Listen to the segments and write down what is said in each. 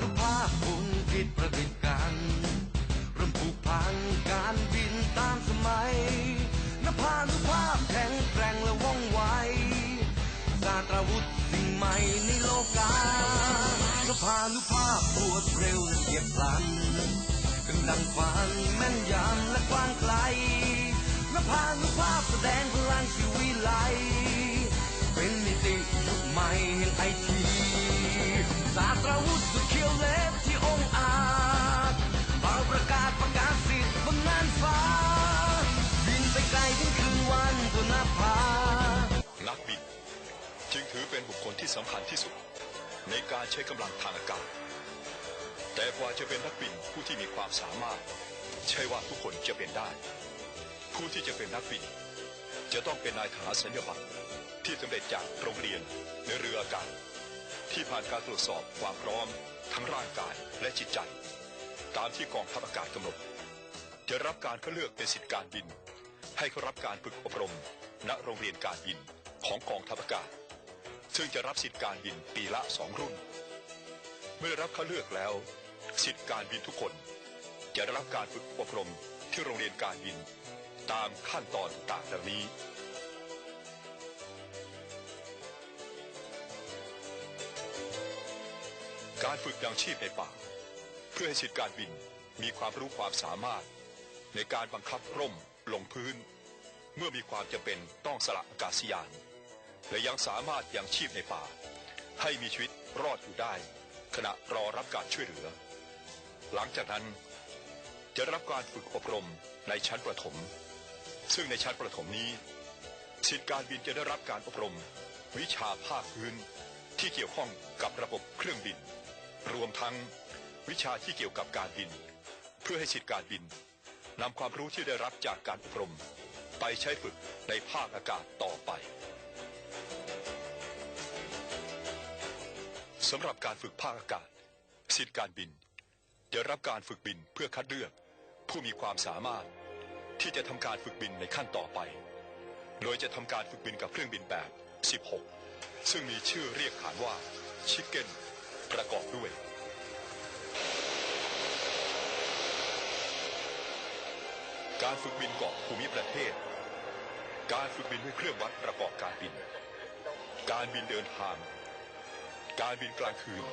นุภาพคุณคิดประดิษฐ์กันเริ่มผูกพันการบินตามสมัยนภานุภาพแข็งแกร่งและว่องไวศาสตราวุธสิ่งใหม่ในโลกา นภานุภาพรวดเร็วและเฉียบพลันกำลังฟันแม่นยำและกว้างไกลนภานุ จึงถือเป็นบุคคลที่สำคัญที่สุด ในการใช้กำลังทางอากาศ แต่กว่าจะเป็นนักบินผู้ที่มีความสามารถ ใช่ว่าทุกคนจะเป็นได้ ผู้ที่จะเป็นนักบิน จะต้องเป็นนายทหารสัญญาบัตรที่สำเร็จจากโรงเรียนในเรืออากาศ ที่ผ่านการตรวจสอบความพร้อม ทั้งร่างกายและจิตใจ ตามที่กองทัพอากาศกำหนด จะรับการเข้าเลือกเป็นสิทธิการบิน ให้เขารับการฝึกอบรม ณโรงเรียนการบินของกองทัพอากาศ ซึ่งจะรับสิทธิการบินปีละสองรุ่น เมื่อรับเข้าเลือกแล้ว สิทธิการบินทุกคน จะได้รับการฝึกอบรมที่โรงเรียนการบิน ตามขั้นตอนต่างๆดังนี้การฝึกยังชีพในป่า เพื่อให้สิทธิการบินมีความรู้ความสามารถ ในการบังคับร่มลงพื้น เมื่อมีความจำเป็นต้องสละอากาศยาน และยังสามารถยังชีพในป่า ให้มีชีวิตรอดอยู่ได้ ขณะรอรับการช่วยเหลือ หลังจากนั้นจะรับการฝึกอบรมในชั้นประถม ซึ่งในชั้นประถมนี้สิทธิการบินจะได้รับการอบรม วิชาภาคพื้นที่เกี่ยวข้องกับระบบเครื่องบิน รวมทั้งวิชาที่เกี่ยวกับการบิน เพื่อให้สิทธิการบินนำความรู้ที่ได้รับจากการอบรม ไปใช้ฝึกในภาคอากาศต่อไป สำหรับการฝึกภาคอากาศสิทธิการบินจะรับการฝึกบินเพื่อคัดเลือก ผู้มีความสามารถ ที่จะทำการฝึกบินในขั้นต่อไป โดยจะทำการฝึกบินกับเครื่องบินแบบ 16 ซึ่งมีชื่อเรียกขานว่าชิคเก้นประกอบด้วย การฝึกบินเกาะภูมิประเทศ การฝึกบินด้วยเครื่องวัดประกอบการบิน การบินเดินทาง การบินกลางคืน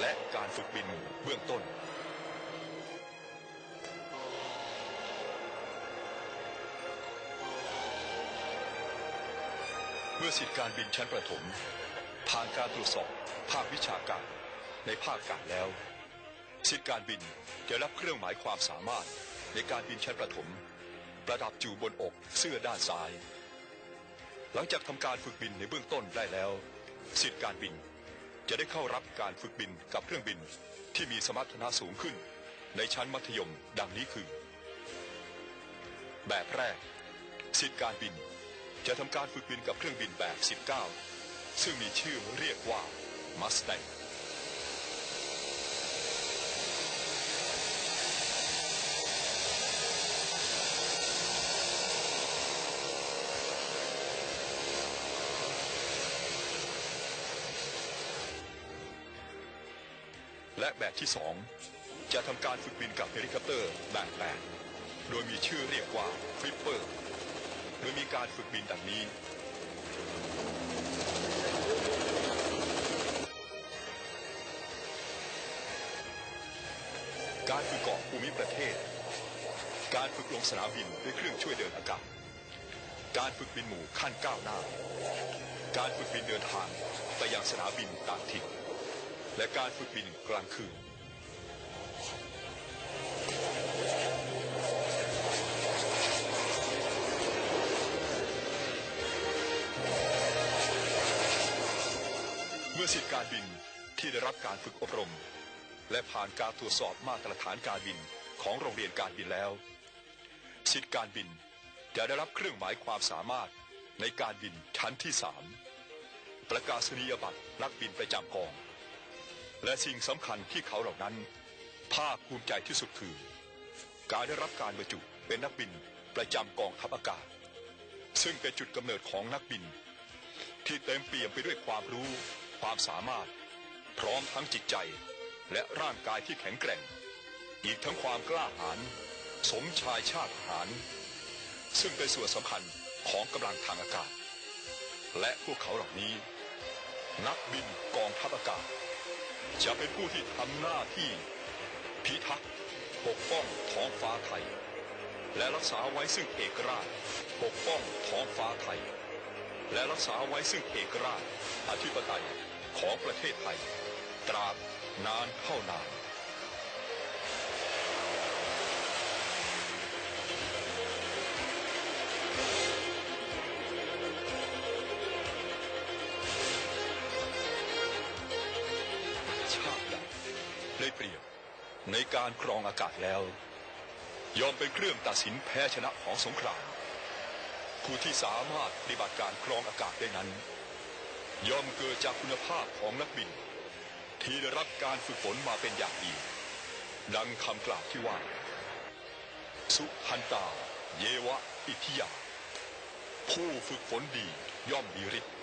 และการฝึกบินเบื้องต้น เมื่อสิทธิการบินชั้นประถม ผ่านการตรวจสอบภาควิชาการในภาคการแล้ว สิทธิการบินจะรับเครื่องหมายความสามารถในการบินชั้นประถม ประดับอยู่บนอกเสื้อด้านซ้าย หลังจากทำการฝึกบินในเบื้องต้นได้แล้ว สิทธิการบิน จะได้เข้ารับการฝึกบินกับเครื่องบินที่มีสมรรถนะสูงขึ้น ในชั้นมัธยมดังนี้คือ แบบแรกสิทธิการบิน จะทำการฝึกบินกับเครื่องบินแบบ 19 ซึ่งมีชื่อเรียกว่า Mustang และแบบที่สองจะทำการฝึกบินกับเฮลิคอปเตอร์แบบแปดโดยมีชื่อเรียกว่าฟลิปเปอร์โดยมีการฝึกบินดังนี้ การฝึกเกาะภูมิประเทศ การฝึกลงสนามบินด้วยเครื่องช่วยเดินอากาศ การฝึกบินหมู่ขั้นก้าวหน้า การฝึกบินเดินทางไปยังสนามบินต่างถิ่น และการฝึกบินกลางคืนเมื่อสิทธิการบินที่ได้รับการฝึกอบรม และผ่านการตรวจสอบมาตรฐานการบินของโรงเรียนการบินแล้ว สิทธิการบินจะได้รับเครื่องหมายความสามารถในการบินชั้นที่สามประกาศนียบัตรนักบินประจำกอง และสิ่งสำคัญที่เขาเหล่านั้น ภาคภูมิใจที่สุดคือ การได้รับการบรรจุเป็นนักบินประจำกองทัพอากาศ ซึ่งเป็นจุดกำเนิดของนักบิน ที่เต็มเปี่ยมไปด้วยความรู้ ความสามารถ พร้อมทั้งจิตใจและร่างกายที่แข็งแกร่ง อีกทั้งความกล้าหาญสมชายชาติทหาร ซึ่งเป็นส่วนสำคัญของกำลังทางอากาศ และพวกเขาเหล่านี้ นักบินกองทัพอากาศ จะเป็นผู้ที่ทำหน้าที่ พิทักษ์ปกป้องท้องฟ้าไทย และรักษาไว้ซึ่งเอกราช ปกป้องท้องฟ้าไทย และรักษาไว้ซึ่งเอกราชอธิปไตยของประเทศไทย ตราบนานเท่านาน ชาติใดได้เปรียบในการครองอากาศแล้ว ยอมเป็นเครื่องตัดสินแพ้ชนะของสงครามผู้ที่สามารถปฏิบัติการครองอากาศได้นั้น ยอมเกิดจากคุณภาพของนักบิน ที่ได้รับการฝึกฝนมาเป็นอย่างดี ดังคำกล่าวที่ว่า สุพันตา เยวะ อิทธิยา ผู้ฝึกฝนดีย่อมมีฤทธิ์